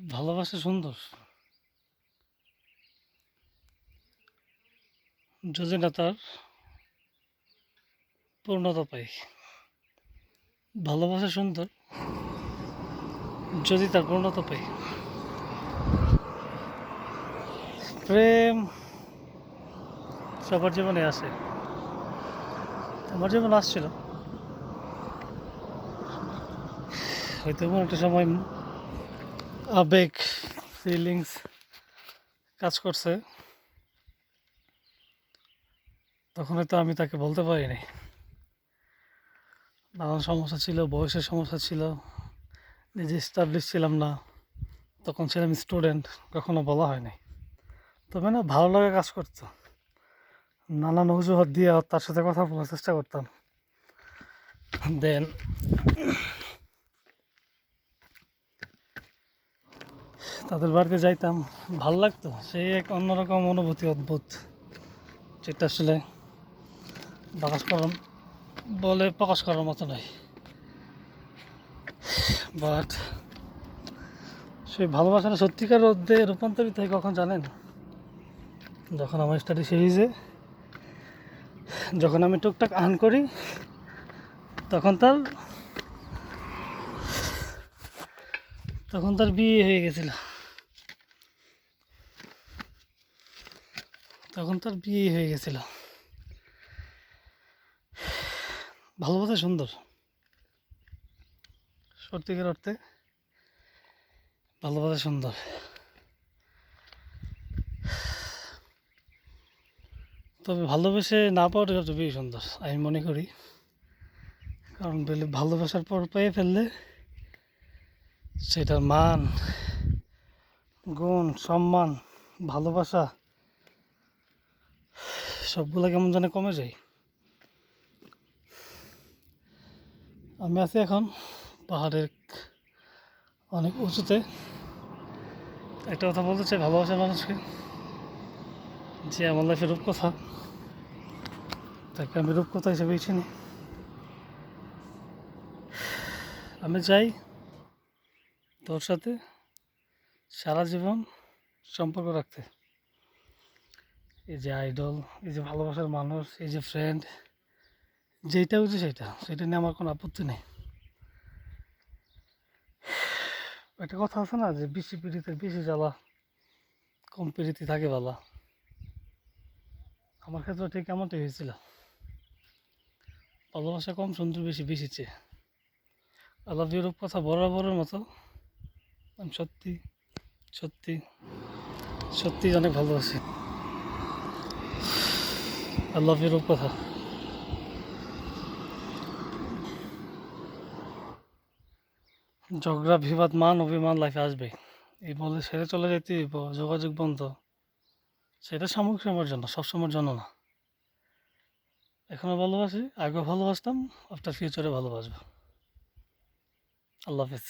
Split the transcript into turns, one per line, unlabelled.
ভালোবাসা সুন্দর। যদি না তার পূর্ণতা পাই ভালোবাসা সুন্দর, যদি তার পূর্ণতা পাই প্রেম সবার জীবনে আসে আমার জীবনে আসছিল। হয়তো একটা সময় আবেগ ফিলিংস কাজ করছে। তখন হয়তো আমি তাকে বলতে পারিনি। নানান সমস্যা ছিল, বয়সের সমস্যা ছিল, নিজে স্টাবলিশ ছিলাম না। তখন ছিলাম স্টুডেন্ট কখনো বলা হয়নি। তবে না, ভালো লাগা কাজ করতো। নানান অজুহাত দিয়ে তার সাথে কথা বলার চেষ্টা করতাম। দেন তাদের বাড়িতে যাইতাম। ভালো লাগতো? সেই এক অন্যরকম অনুভূতি, অদ্ভুত। যেটা আসলে প্রকাশ করার বলে প্রকাশ করার মতো নয়। বাট সেই ভালোবাসাটা সত্যিকার অর্ধে রূপান্তরিত হয় কখন জানেন? যখন আমার স্টাডি সিরিজে যখন আমি টুকটাক আর্ন করি, তখন তার তখন তার বিয়ে হয়ে গেছিল। তখন তার বিয়ে হয়ে গেছিল। ভালোবাসা সুন্দর। সত্যিকার অর্থে ভালোবাসা সুন্দর। তবে ভালোবেসে না পাওয়াটা সবচেয়ে বেশি সুন্দর, আমি মনে করি। কারণ পেলে ভালোবাসার পর পেয়ে ফেললে সেটার মান, গুণ, সম্মান, ভালোবাসা সবগুলো কেমন জানে কমে যায়। আমি আছি এখন পাহাড়ের অনেক উঁচুতে। একটা কথা বলতে চাই ভালোবাসার মানুষকে, যে আমার লাইফে রূপকথা, তাকে আমি রূপকথা হিসেবেই চিনি। আমি চাই তোর সাথে সারা জীবন সম্পর্ক রাখতে। এই যে আইডল এই যে ভালোবাসার মানুষ, এই যে ফ্রেন্ড যেইটা হচ্ছে সেটা সেটা নিয়ে আমার কোনো আপত্তি নেই। একটা কথা আছে না, যে বেশি পিড়িতে বেশি জ্বালা, কম পিড়িতে থাকে বালা। আমার ক্ষেত্রে ঠিক এমনটাই হয়েছিল। ভালোবাসা কম সুন্দর বেশি বেশিছে আল্লাহ ইউরোপ কথা বরাবরের মতো, আমি সত্যি সত্যি সত্যি অনেক ভালোবাসি। আল্লাহ বিরূপ কথা ঝগড়া, বিবাদ, মান, অভিমান লাইফে আসবে এই বলে ছেড়ে চলে যেতে যোগাযোগ বন্ধ। সেটা সাময়িক সময়ের জন্য, সব সময়ের জন্য না। এখনও ভালোবাসি, আগেও ভালোবাসতাম আফটার ফিউচারে ভালোবাসবো। আল্লাহ হাফিজ